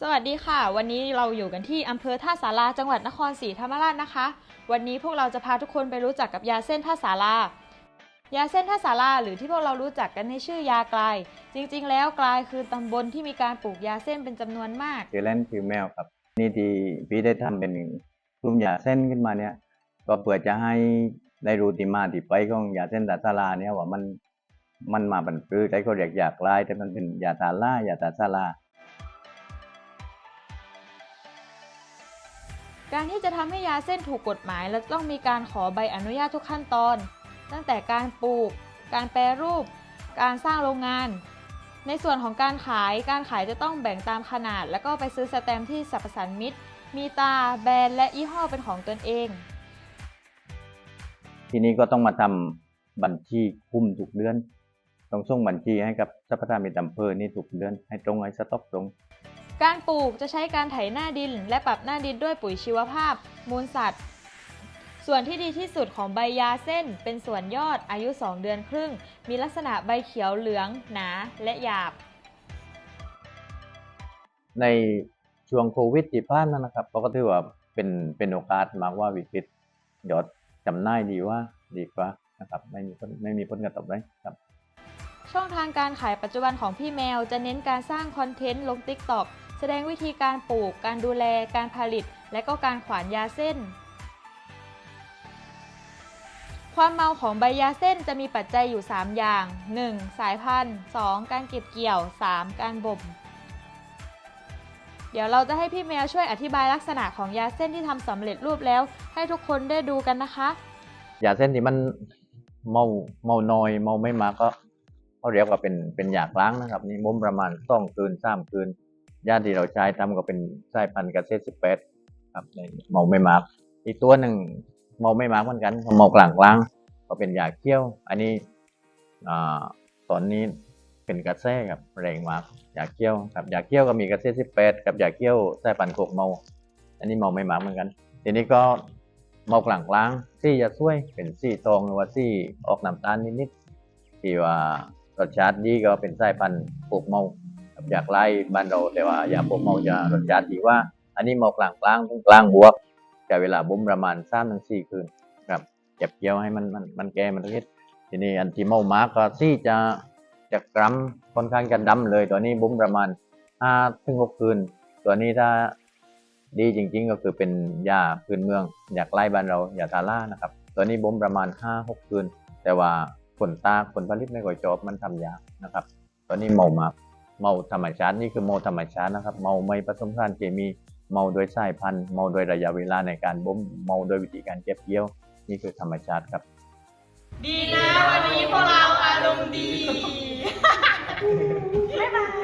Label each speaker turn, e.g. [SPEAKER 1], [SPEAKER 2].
[SPEAKER 1] สวัสดีค่ะ วันนี้เราอยู่กันที่อำเภอท่าสาราจังหวัดนครศรีธรรมราชนะคะ วันนี้พวกเราจะพาทุกคนไปรู้จักกับยาเส้นท่าสารายาเส้นท่าสาราหรือที่พวกเรารู้จักกันในชื่อยากลาย จริง ๆ แล้วกลายคือตำบลที่มีการปลูกยาเส้นเป็นจำนวนมาก
[SPEAKER 2] ชื่อเล่นชื่อแมวครับ นี่ที่พี่ได้ทำเป็นกลุ่มยาเส้นขึ้นมาเนี่ย ก็เพื่อจะให้ได้รู้ที่มาที่ไปของยาเส้นตาซาลาเนี่ยว่ามันมันมาบรรพลือใช้ก็เรียกยากลายแต่มันเป็นยาตาลายาตาซาลา
[SPEAKER 1] การที่จะทำให้ยาเส้นถูกกฎหมายและต้องมีการขอใบอนุญาตทุกขั้นตอน ตั้งแต่การปลูก การแปรรูป การสร้างโรงงาน ในส่วนของการขาย การขายจะต้องแบ่งตามขนาด แล้วก็ไปซื้อสแตมที่สรรพสันมิตมีตา แบรนด์และยี่ห้อเป็นของตนเอง
[SPEAKER 2] ทีนี้ก็ต้องมาทำบัญชีคุ้มทุกเดือน ต้องส่งบัญชีให้กับสัพพะมิตรอำเภอนี่ทุกเดือน ให้ตรงให้สต็อกตรง
[SPEAKER 1] การปลูกจะใช้การไถหน้าดิน และปรับหน้าดินด้วยปุ๋ยชีวภาพ มูลสัตว์ ส่วนที่ดีที่สุดของใบยาเส้น เป็นส่วนยอดอายุ 2 เดือนครึ่ง มีลักษณะใบเขียวเหลือง หนา และหยาบ
[SPEAKER 2] ในช่วงโควิดที่ผ่านมานะครับเราก็ถือว่าเป็นเป็นโอกาสมากกว่าวิกฤตยอดจำหน่ายดีว่าดีกว่านะครับไม่มีผลไม่มีผลกระทบเลยครับ
[SPEAKER 1] ช่องทางการขายปัจจุบันของพี่แมวจะเน้นการสร้างคอนเทนต์ลง TikTok แส ดงวิธีการปลูก การดูแล การผลิต และก็การขวานยาเส้น ความเมาของใบยาเส้นจะมีปัจจัยอยู่ 3 อย่าง 1. สายพันธุ์ 2. การเก็บเกี่ยว 3. การบ่ม เดี๋ยวเราจะให้พี่แมวช่วยอธิบายลักษณะของยาเส้นที่ทำสำเร็จรูปแล้ว ให้ทุกคนได้ดูกันนะคะ
[SPEAKER 2] ยาเส้นที่มันเมาเมาน้อยเมาไม่มากก็เขาเรียกว่าเป็นเป็นยาล้างนะครับ นี่มุมประมาณสองคืนสามคืน ยาที่เราใช้ทำก็เป็นสายพันธุ์เกษตรสิบแปดครับในเมาไม่มากอีกตัวหนึ่งเมาไม่มากเหมือนกันเมากลางกลางก็เป็นยาเคี้ยว อันนี้อตอนนี้เป็นกระแสครับแรงมากยาเคี้ยวครับยาเคี้ยวก็มีกระแสสิบแปดกับยาเคี้ยวสายพันธุ์โคกเมา อันนี้เมาไม่มากเหมือนกัน ทีนี้ก็เมากลางกลางซี่จะช่วยเป็นซี่ทองหรือว่าซี่ออกน้ำตาลนิดๆที่ว่ารสชาติดีก็เป็นสายพันธุ์โคกเมา อยากไล่บ้านเราแต่ว่าอยาโคกเมาจะรสชาติดีว่า อันนี้เมากลางกลางกลางบวกใช้เวลาบ่มประมาณสามถึงสี่คืนครับเก็บเกี่ยวให้มันมันมันแก่มันนิดทีนี้อันที่เมามากก็ซี่จะจะกรัมค่อนข้างจะดำเลย ตัวนี้บ่มประมาณห้าถึงหกคืน ตัวนี้ถ้าดีจริง ๆ ก็คือเป็นยาพื้นเมือง อยากไล่บ้านเรายาทาร่านะครับ ตัวนี้บ่มประมาณ5-6คืน แต่ว่าผลตาผลผลิตไม่ค่อยจบมันทำยากนะครับ ตัวนี้เมามาก เมาธรรมชาตินี่คือเมาธรรมชาตินะครับ เมาไม่ผสมสารเคมีเมาโดยสายพันธุ์เมาโดยระยะเวลาในการบ่มเมาโดยวิธีการเก็บเกี่ยว นี่คือธรรมชาติครับ
[SPEAKER 1] ดีนะวันนี้พวกเราอารมณ์ดีบ๊ายบาย